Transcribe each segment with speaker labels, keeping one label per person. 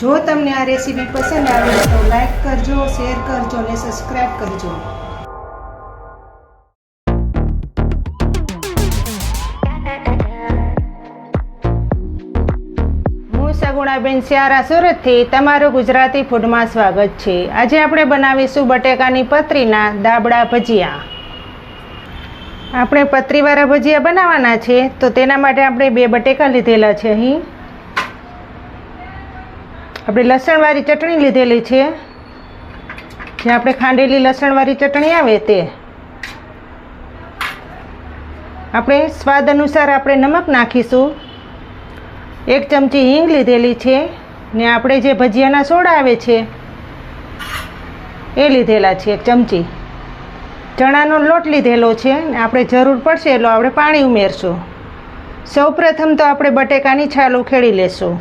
Speaker 1: જો તમને આ રેસીપી પસંદ આવે તો લાઈક કરજો, શેર કરજો અને સબસ્ક્રાઈબ કરજો. હું સગુણાબેન સ્યારા સુરતથી, તમારું ગુજરાતી ફૂડમાં સ્વાગત છે. આજે આપણે બનાવીશું બટેકાની પતરીના દાબડા ભજીયા. આપણે પતરીવાળા ભજીયા બનાવવાના છે, તો તેના માટે આપણે બે બટેકા લીધેલા છે અહીં. આપણે લસણવાળી ચટણી લીધેલી છે. જે આપણે ખાંડેલી લસણવાળી ચટણી આવે તે. આપણે સ્વાદ અનુસાર આપણે નમક નાખીશું. એક ચમચી હિંગ લીધેલી છે ને આપણે જે ભજીયાના સોડા આવે છે, એ લીધેલા છે એક ચમચી. ચણાનો લોટ લીધેલો છે ને આપણે જરૂર પડશે એટલો આપણે પાણી ઉમેરશું. સૌપ્રથમ તો આપણે બટેકાની છાલ ઉખેડી લેશું.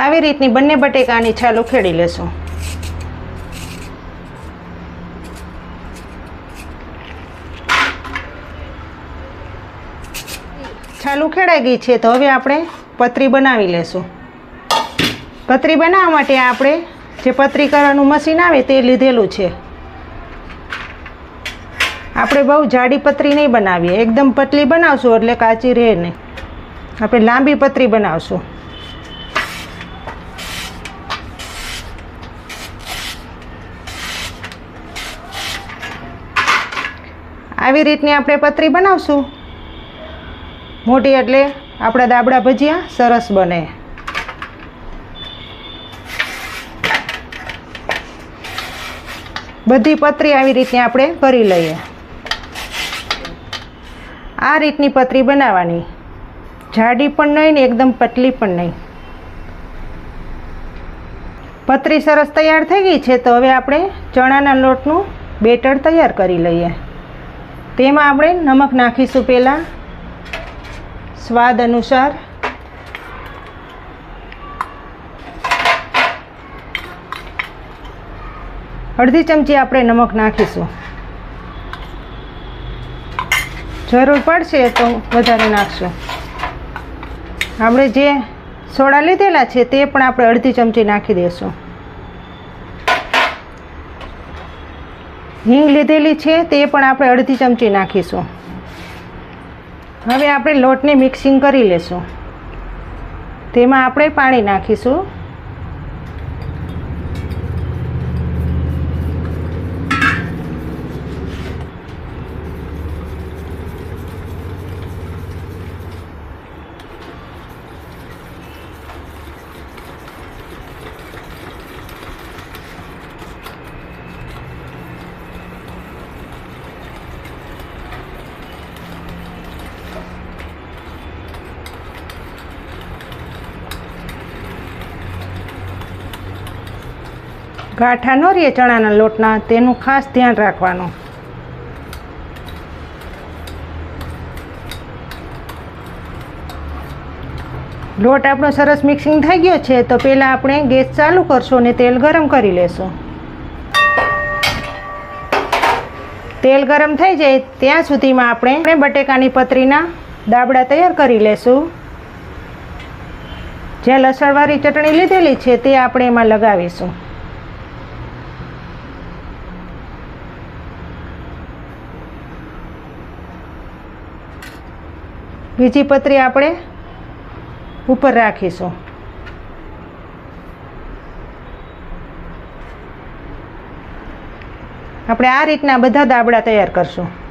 Speaker 1: આવી રીતની બંને બટેકાની છાલ ઉખેડી લેશું. છાલ ઉખેડાઈ ગઈ છે તો હવે આપણે પતરી બનાવી લેશું. પતરી બનાવવા માટે આપણે જે પતરી કરવાનું મશીન આવે તે લીધેલું છે. આપણે બહુ જાડી પતરી નહીં બનાવીએ. એકદમ પતલી બનાવશું એટલે કાચી રહે નહીં. આપણે લાંબી પતરી બનાવશું. આવી રીતની આપણે પતરી બનાવશું. મોટી એટલે આપણા દાબડા ભજીયા સરસ બને. બધી પતરી આવી રીતની આપણે કરી લઈએ. આ રીતની પતરી બનાવવાની. જાડી પણ નહીં ને એકદમ પતલી પણ નહીં. પતરી સરસ તૈયાર થઈ ગઈ છે તો હવે આપણે ચણાના લોટનું બેટર તૈયાર કરી લઈએ. તેમાં આપણે નમક નાખીશું પહેલાં. સ્વાદ અનુસાર. અડધી ચમચી આપણે નમક નાખીશું. જરૂર પડશે તો વધારે નાખશું. આપણે જે સોડા લીધેલા છે તે પણ આપણે અડધી ચમચી નાખી દઈશું હિંગ લીધેલી છે, તે પણ આપણે અડધી ચમચી નાખીશું. હવે આપણે લોટને મિક્સિંગ કરી લેશું. તેમાં આપણે પાણી નાખીશું. ગાંઠા ન રહીએ ચણાના લોટના, તેનું ખાસ ધ્યાન રાખવાનું. લોટ આપણો સરસ મિક્સિંગ થઈ ગયો છે, તો પહેલાં આપણે ગેસ ચાલુ કરશું અને તેલ ગરમ કરી લેશું. તેલ ગરમ થઈ જાય ત્યાં સુધીમાં આપણે બટેકાની પતરીના દાબડા તૈયાર કરી લેશું. જે લસણવાળી ચટણી લીધેલી છે, તે આપણે એમાં લગાવીશું. બીજી પતરી આપણે ઉપર રાખીશું. આપણે આ રીતના બધા દાબડા તૈયાર કરશું.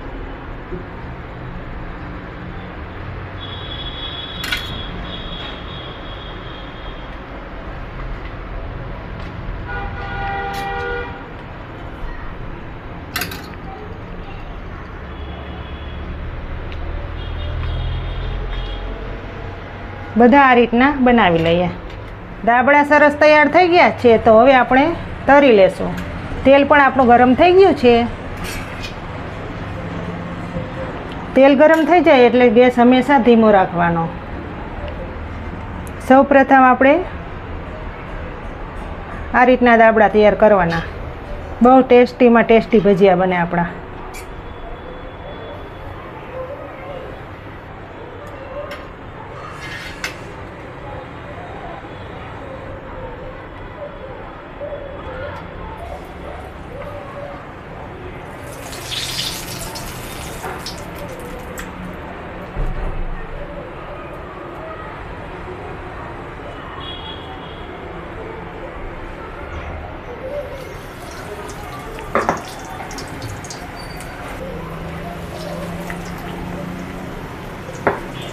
Speaker 1: બધા આ રીતના બનાવી લઈએ. દાબડા સરસ તૈયાર થઈ ગયા છે, તો હવે આપણે તરી લેશું. તેલ પણ આપણું ગરમ થઈ ગયું છે. તેલ ગરમ થઈ જાય એટલે ગેસ હંમેશા ધીમો રાખવાનો. સૌ પ્રથમ આપણે આ રીતના દાબડા તૈયાર કરવાના. બહુ ટેસ્ટીમાં ટેસ્ટી ભજીયા બને આપણા.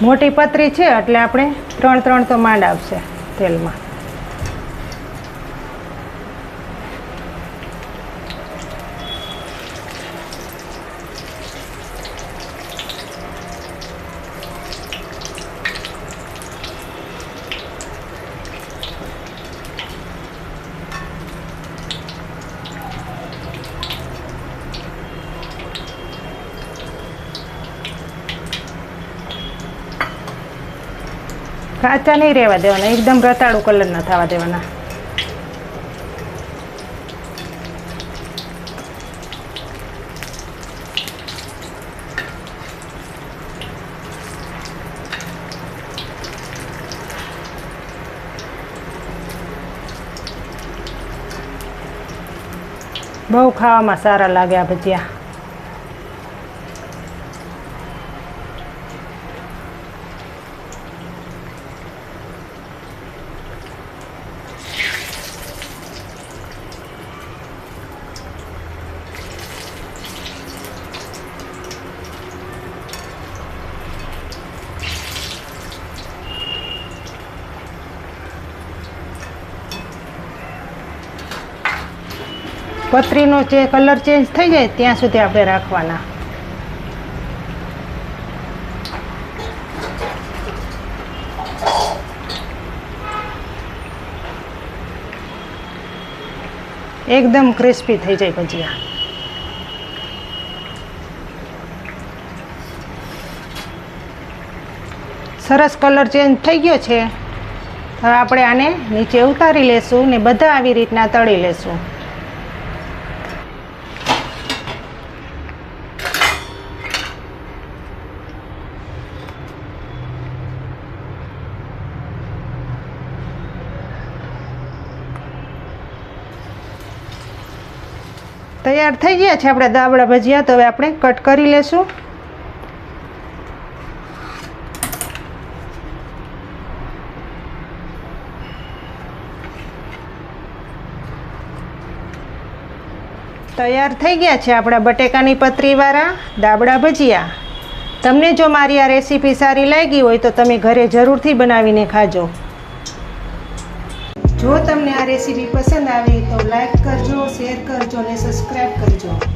Speaker 1: મોટી પતરી છે એટલે આપણે ત્રણ ત્રણ તો માંડ આવશે તેલમાં. કાચા નહીં રહેવા દેવાના, એકદમ રતાળું કલર ના થવા દેવાના. બહુ ખાવામાં સારા લાગે આ ભજીયા. પતરીનો જે કલર ચેન્જ થઈ જાય ત્યાં સુધી આપણે રાખવાના. એકદમ ક્રિસ્પી થઈ જાય ભજીયા. સરસ કલર ચેન્જ થઈ ગયો છે. હવે આપણે આને નીચે ઉતારી લેશું ને બધા આવી રીતના તળી લેશું. તૈયાર થઈ ગયા છે આપણા દાબડા ભજીયા, તો હવે આપણે કટ કરી લેશું. તૈયાર થઈ ગયા છે આપણા બટેકાની પતરીવાળા દાબડા ભજીયા. તમને જો મારી આ રેસીપી સારી લાગી હોય તો તમે ઘરે જરૂરથી બનાવીને ખાજો. જો તમને આ રેસીપી પસંદ આવી તો લાઈક કરજો કરજો અને સબસ્ક્રાઈબ કરજો.